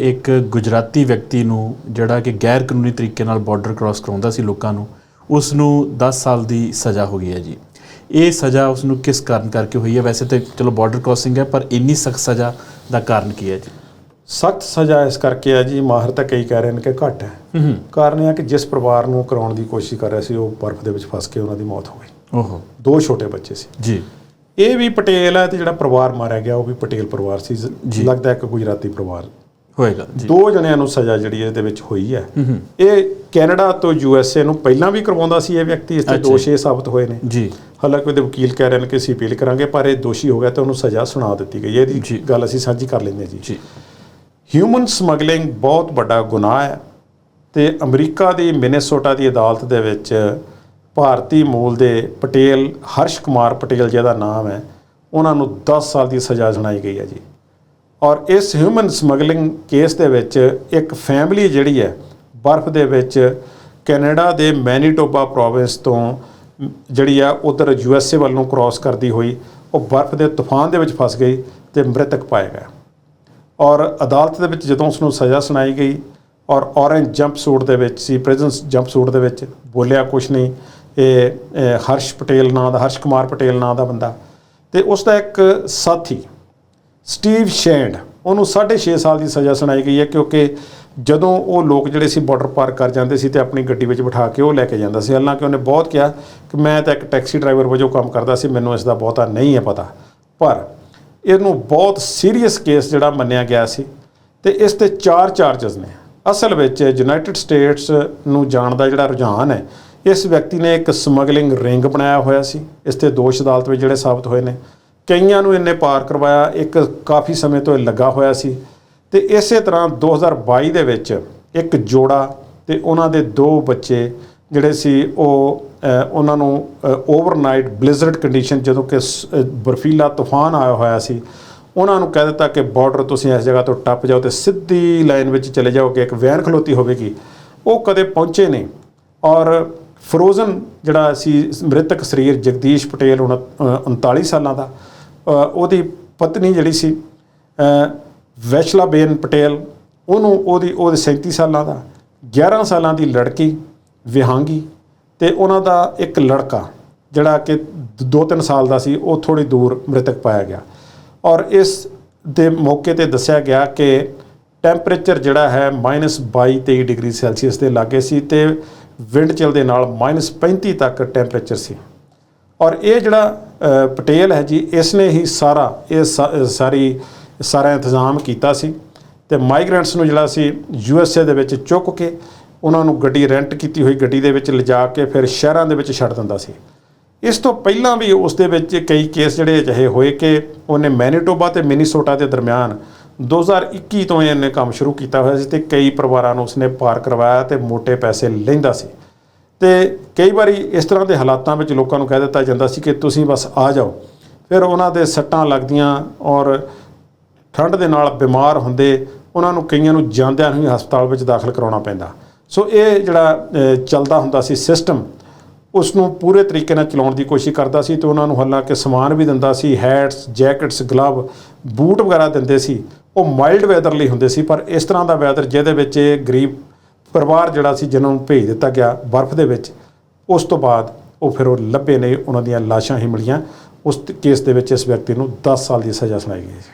ਇੱਕ ਗੁਜਰਾਤੀ ਵਿਅਕਤੀ ਨੂੰ ਜਿਹੜਾ ਕਿ ਗੈਰ ਕਾਨੂੰਨੀ ਤਰੀਕੇ ਨਾਲ ਬਾਰਡਰ ਕ੍ਰਾਸ ਕਰਾਉਂਦਾ ਸੀ ਲੋਕਾਂ ਨੂੰ ਉਸ ਨੂੰ 10 ਸਾਲ ਦੀ ਸਜ਼ਾ ਹੋ ਗਈ ਹੈ ਜੀ। ਇਹ ਸਜ਼ਾ ਉਸ ਨੂੰ ਕਿਸ ਕਾਰਨ ਕਰਕੇ ਹੋਈ ਹੈ? ਵੈਸੇ ਤਾਂ ਚਲੋ ਬਾਰਡਰ ਕ੍ਰਾਸਿੰਗ ਹੈ ਪਰ ਇੰਨੀ ਸਖਤ ਸਜ਼ਾ ਦਾ ਕਾਰਨ ਕੀ ਹੈ ਜੀ? ਸਖਤ ਸਜ਼ਾ ਇਸ ਕਰਕੇ ਹੈ ਜੀ ਮਾਹਰ ਤਾਂ ਕਈ ਕਹਿ ਰਹੇ ਨੇ ਕਿ ਘੱਟ ਹੈ। ਕਾਰਨ ਇਹ ਹੈ ਕਿ ਜਿਸ ਪਰਿਵਾਰ ਨੂੰ ਕਰਾਉਣ ਦੀ ਕੋਸ਼ਿਸ਼ ਕਰ ਰਿਹਾ ਸੀ ਉਹ ਬਰਫ਼ ਦੇ ਵਿੱਚ ਫਸ ਕੇ ਉਹਨਾਂ ਦੀ ਮੌਤ ਹੋ ਗਈ। ਓਹੋ। ਦੋ ਛੋਟੇ ਬੱਚੇ ਸੀ। ਜੀ। ਇਹ ਵੀ ਪਟੇਲ ਹੈ ਤੇ ਜਿਹੜਾ ਪਰਿਵਾਰ ਮਾਰਿਆ ਗਿਆ ਉਹ ਵੀ ਪਟੇਲ ਪਰਿਵਾਰ ਸੀ। ਲੱਗਦਾ ਹੈ ਕਿ ਗੁਜਰਾਤੀ ਪਰਿਵਾਰ। ਹੋਏਗਾ ਦੋ ਜਣਿਆਂ ਨੂੰ ਸਜ਼ਾ ਜਿਹੜੀ ਇਹਦੇ ਵਿੱਚ ਹੋਈ ਹੈ। ਇਹ ਕੈਨੇਡਾ ਤੋਂ ਯੂਐਸਏ ਨੂੰ ਪਹਿਲਾਂ ਵੀ ਕਰਵਾਉਂਦਾ ਸੀ ਇਹ ਵਿਅਕਤੀ ਇਸ ਤੇ। ਦੋਸ਼ੀ ਸਾਬਤ ਹੋਏ ਨੇ। ਜੀ। ਹਾਲਾਂਕਿ ਉਹਦੇ ਵਕੀਲ ਕਹਿ ਰਹੇ ਨੇ ਕਿ ਅਸੀਂ ਅਪੀਲ ਕਰਾਂਗੇ ਪਰ ਇਹ ਦੋਸ਼ੀ ਹੋ ਗਿਆ ਤੇ ਉਹਨੂੰ ਸਜ਼ਾ ਸੁਣਾ ਦਿੱਤੀ ਗਈ। ਇਹਦੀ ਗੱਲ ਅਸੀਂ ਸਾਂਝੀ ਕਰ ਲੈਂਦੇ ਹਾਂ ਜੀ। ਜੀ। ਹਿਊਮਨ ਸਮਗਲਿੰਗ ਬਹੁਤ ਵੱਡਾ ਗੁਨਾਹ ਹੈ ਤੇ ਅਮਰੀਕਾ ਦੀ ਮਿਨੇਸੋਟਾ ਦੀ ਅਦਾਲਤ ਦੇ ਵਿੱਚ ਭਾਰਤੀ ਮੂਲ ਦੇ ਪਟੇਲ ਹਰਸ਼ ਕੁਮਾਰ ਪਟੇਲ ਜਿਹਦਾ ਨਾਮ ਹੈ ਉਹਨਾਂ ਨੂੰ 10 ਸਾਲ ਦੀ ਸਜ਼ਾ ਸੁਣਾਈ ਗਈ ਹੈ ਜੀ। ਔਰ ਇਸ ਹਿਊਮਨ ਸਮਗਲਿੰਗ ਕੇਸ ਦੇ ਵਿੱਚ ਇੱਕ ਫੈਮਿਲੀ ਜਿਹੜੀ ਹੈ, ਬਰਫ਼ ਦੇ ਵਿੱਚ ਕੈਨੇਡਾ ਦੇ ਮੈਨੀਟੋਬਾ ਪ੍ਰੋਵਿੰਸ ਤੋਂ ਜਿਹੜੀ ਆ ਉਧਰ ਏ ਵੱਲ ਨੂੰ ਕ੍ਰਾਸ ਕਰਦੀ ਹੋਈ, ਉਹ ਬਰਫ਼ ਦੇ ਤੂਫਾਨ ਦੇ ਵਿੱਚ ਫਸ ਗਈ ਤੇ ਮ੍ਰਿਤਕ ਪਾਇਆ ਗਿਆ। ਔਰ ਅਦਾਲਤ ਦੇ ਵਿੱਚ ਜਦੋਂ ਉਸ ਨੂੰ ਸਜ਼ਾ ਸੁਣਾਈ ਗਈ ਔਰ ਔਰੇਂਜ ਜੰਪ ਸੂਟ ਦੇ ਵਿੱਚ ਸੀ ਪ੍ਰਿਜ਼ਨਸ ਜੰਪ ਸੂਟ ਦੇ ਵਿੱਚ ਬੋਲਿਆ ਕੁਛ ਨਹੀਂ, ਇਹ ਇਹ ਹਰਸ਼ ਪਟੇਲ ਨਾਂ ਦਾ, ਹਰਸ਼ ਕੁਮਾਰ ਪਟੇਲ ਨਾਂ ਦਾ ਬੰਦਾ ਤੇ ਉਸ ਦਾ ਇੱਕ ਸਾਥੀ ਸਟੀਵ ਸ਼ੈਂਡ, ਉਹਨੂੰ 6.5 ਸਾਲ ਦੀ ਸਜ਼ਾ ਸੁਣਾਈ ਗਈ ਹੈ ਕਿਉਂਕਿ ਜਦੋਂ ਉਹ ਲੋਕ ਜਿਹੜੇ ਸੀ ਬਾਰਡਰ ਪਾਰ ਕਰ ਜਾਂਦੇ ਸੀ ਤੇ ਆਪਣੀ ਗੱਡੀ ਵਿੱਚ ਬਿਠਾ ਕੇ ਉਹ ਲੈ ਕੇ ਜਾਂਦਾ ਸੀ। ਹਾਲਾਂਕਿ ਉਹਨੇ ਬਹੁਤ ਕਿਹਾ ਕਿ ਮੈਂ ਤਾਂ ਇੱਕ ਟੈਕਸੀ ਡਰਾਈਵਰ ਵਜੋਂ ਕੰਮ ਕਰਦਾ ਸੀ, ਮੈਨੂੰ ਇਸ ਦਾ ਬਹੁਤਾ ਨਹੀਂ ਹੈ ਪਤਾ। ਪਰ ਇਹਨੂੰ ਬਹੁਤ ਸੀਰੀਅਸ ਕੇਸ ਜਿਹੜਾ ਮੰਨਿਆ ਗਿਆ ਸੀ ਤੇ ਇਸ ਤੇ ਚਾਰ ਚਾਰजेस ਨੇ। ਅਸਲ ਵਿੱਚ ਯੂਨਾਈਟਿਡ ਸਟੇਟਸ ਨੂੰ ਜਾਣ ਦਾ ਜਿਹੜਾ ਰੁਝਾਨ ਹੈ, ਇਸ ਵਿਅਕਤੀ ਨੇ ਇੱਕ ਸਮਗਲਿੰਗ ਰਿੰਗ ਬਣਾਇਆ ਹੋਇਆ ਸੀ। ਇਸ ਤੇ ਦੋਸ਼ ਅਦਾਲਤ ਵਿੱਚ ਜਿਹੜੇ ਸਾਬਤ ਹੋਏ ਨੇ। ਕਈਆਂ ਨੂੰ ਇਹਨੇ ਪਾਰ ਕਰਵਾਇਆ ਇੱਕ ਕਾਫੀ ਸਮੇਂ ਤੋਂ ਇਹ ਲੱਗਾ ਹੋਇਆ ਸੀ। ਤੇ ਇਸੇ ਤਰ੍ਹਾਂ 2022 ਦੇ ਵਿੱਚ ਇੱਕ ਜੋੜਾ ਤੇ ਉਹਨਾਂ ਦੇ ਦੋ ਬੱਚੇ ਜਿਹੜੇ ਸੀ ਉਹ ਉਹਨਾਂ ਨੂੰ ਓਵਰਨਾਈਟ ਬਲਿਜ਼ਰਡ ਕੰਡੀਸ਼ਨ ਜਦੋਂ ਕਿ ਬਰਫੀਲਾ ਤੂਫਾਨ ਆਇਆ ਹੋਇਆ ਸੀ ਉਹਨਾਂ ਨੂੰ ਕਹਿ ਦਿੱਤਾ ਕਿ ਬਾਰਡਰ ਤੁਸੀਂ ਇਸ ਜਗ੍ਹਾ ਤੋਂ ਟੱਪ ਜਾਓ ਤੇ ਸਿੱਧੀ ਲਾਈਨ ਵਿੱਚ ਚਲੇ ਜਾਓਗੇ ਇੱਕ ਵੈਨ ਖਲੋਤੀ ਹੋਵੇਗੀ। ਉਹ ਕਦੇ ਪਹੁੰਚੇ ਨਹੀਂ ਔਰ ਫਰੋਜ਼ਨ ਜਿਹੜਾ ਸੀ ਮ੍ਰਿਤਕ ਸਰੀਰ ਜਗਦੀਸ਼ ਪਟੇਲ ਉਨ- ਅ, 39 ਸਾਲਾਂ ਦਾ ਉਹਦੀ ਪਤਨੀ ਜਿਹੜੀ ਸੀ ਅ, ਵੈਸ਼ਲਾਬੇਨ ਪਟੇਲ ਉਹਨੂੰ ਉਹਦੀ ਉਹਦੇ 37 ਸਾਲਾਂ ਦਾ 11 ਸਾਲਾਂ ਦੀ ਲੜਕੀ ਵਿਹਾਂਗੀ ਤੇ ਉਹਨਾਂ ਦਾ ਇੱਕ ਲੜਕਾ ਜਿਹੜਾ ਕਿ 2-3 ਸਾਲ ਦਾ ਸੀ ਉਹ ਥੋੜੀ ਦੂਰ ਮ੍ਰਿਤਕ ਪਾਇਆ ਗਿਆ। ਔਰ ਇਸ ਦੇ ਮੌਕੇ ਤੇ ਦੱਸਿਆ ਗਿਆ ਕਿ ਟੈਂਪਰੇਚਰ ਜਿਹੜਾ ਹੈ -22 23 ਡਿਗਰੀ ਸੈਲਸੀਅਸ ਦੇ ਲਾਗੇ ਸੀ ਤੇ ਵਿੰਡ ਚਿਲ ਦੇ ਨਾਲ -35 ਤੱਕ ਟੈਂਪਰੇਚਰ ਸੀ। ਔਰ ਇਹ ਜਿਹੜਾ ਪਟੇਲ ਹੈ ਜੀ ਇਸ ਨੇ ਹੀ ਸਾਰਾ ਇਹ ਸਾਰੀ, ਸਾਰਾ ਇੰਤਜ਼ਾਮ ਕੀਤਾ ਸੀ ਤੇ ਮਾਈਗ੍ਰੈਂਟਸ ਨੂੰ ਜਿਹੜਾ ਸੀ ਯੂ ਐਸ ਏ ਦੇ ਵਿੱਚ ਚੁੱਕ ਕੇ ਉਹਨਾਂ ਨੂੰ ਗੱਡੀ ਰੈਂਟ ਕੀਤੀ ਹੋਈ, ਗੱਡੀ ਦੇ ਵਿੱਚ ਲਿਜਾ ਕੇ ਫਿਰ ਸ਼ਹਿਰਾਂ ਦੇ ਵਿੱਚ ਛੱਡ ਦਿੰਦਾ ਸੀ। ਇਸ ਤੋਂ ਪਹਿਲਾਂ ਵੀ ਉਸ ਦੇ ਵਿੱਚ ਕਈ ਕੇਸ ਜਿਹੜੇ ਅਜਿਹੇ ਹੋਏ ਕਿ ਉਹਨੇ ਮੈਨੀਟੋਬਾ ਤੇ ਮਿਨੀਸੋਟਾ ਦੇ ਦਰਮਿਆਨ 2021 ਤੋਂ ਇਹਨੇ ਕੰਮ ਸ਼ੁਰੂ ਕੀਤਾ ਹੋਇਆ ਸੀ ਤੇ ਕਈ ਪਰਿਵਾਰਾਂ ਨੂੰ ਉਸਨੇ ਪਾਰ ਕਰਵਾਇਆ ਤੇ ਮੋٹے ਪੈਸੇ ਲੈਂਦਾ ਸੀ। ਤੇ ਕਈ ਵਾਰੀ ਇਸ ਤਰ੍ਹਾਂ ਦੇ ਹਾਲਾਤਾਂ ਵਿੱਚ ਲੋਕਾਂ ਨੂੰ ਕਹਿ ਦਿੱਤਾ ਜਾਂਦਾ ਸੀ ਕਿ ਤੁਸੀਂ ਬਸ ਆ ਜਾਓ। ਫਿਰ ਉਹਨਾਂ ਦੇ ਸੱਟਾਂ ਲੱਗਦੀਆਂ ਔਰ ਠੰਡ ਦੇ ਨਾਲ ਬਿਮਾਰ ਹੁੰਦੇ ਉਹਨਾਂ ਨੂੰ ਕਈਆਂ ਨੂੰ ਜਾਂਦਿਆਂ ਨੂੰ ਹੀ ਹਸਪਤਾਲ ਵਿੱਚ ਦਾਖਲ ਕਰਾਉਣਾ ਪੈਂਦਾ। ਸੋ ਇਹ ਜਿਹੜਾ ਚੱਲਦਾ ਹੁੰਦਾ ਸੀ ਸਿਸਟਮ, ਉਸ ਨੂੰ ਪੂਰੇ ਤਰੀਕੇ ਨਾਲ ਚਲਾਉਣ ਦੀ ਕੋਸ਼ਿਸ਼ ਕਰਦਾ ਸੀ ਤੇ ਉਹਨਾਂ ਨੂੰ ਹਾਲਾਂਕਿ ਸਮਾਨ ਵੀ ਦਿੰਦਾ ਸੀ, ਹੈਟਸ, ਜੈਕਟਸ, ਗਲਵ, ਬੂਟ ਵਗੈਰਾ ਦਿੰਦੇ ਸੀ। ਉਹ ਮਾਈਲਡ ਵੈਦਰ ਲਈ ਹੁੰਦੇ ਸੀ, ਪਰ ਇਸ ਤਰ੍ਹਾਂ ਦਾ ਵੈਦਰ ਜਿਹਦੇ ਵਿੱਚ ਇਹ ਗਰੀਬ ਪਰਿਵਾਰ ਜਿਹੜਾ ਸੀ ਜਿਹਨਾਂ ਨੂੰ ਭੇਜ ਦਿੱਤਾ ਗਿਆ ਬਰਫ਼ ਦੇ ਵਿੱਚ, ਉਸ ਤੋਂ ਬਾਅਦ ਉਹ ਫਿਰ ਉਹ ਲੱਭੇ ਨੇ ਉਹਨਾਂ ਦੀਆਂ ਲਾਸ਼ਾਂ ਹੀ ਮਿਲੀਆਂ। ਉਸ ਕੇਸ ਦੇ ਵਿੱਚ ਇਸ ਵਿਅਕਤੀ ਨੂੰ 10 ਸਾਲ ਦੀ ਸਜ਼ਾ ਸੁਣਾਈ ਗਈ ਸੀ।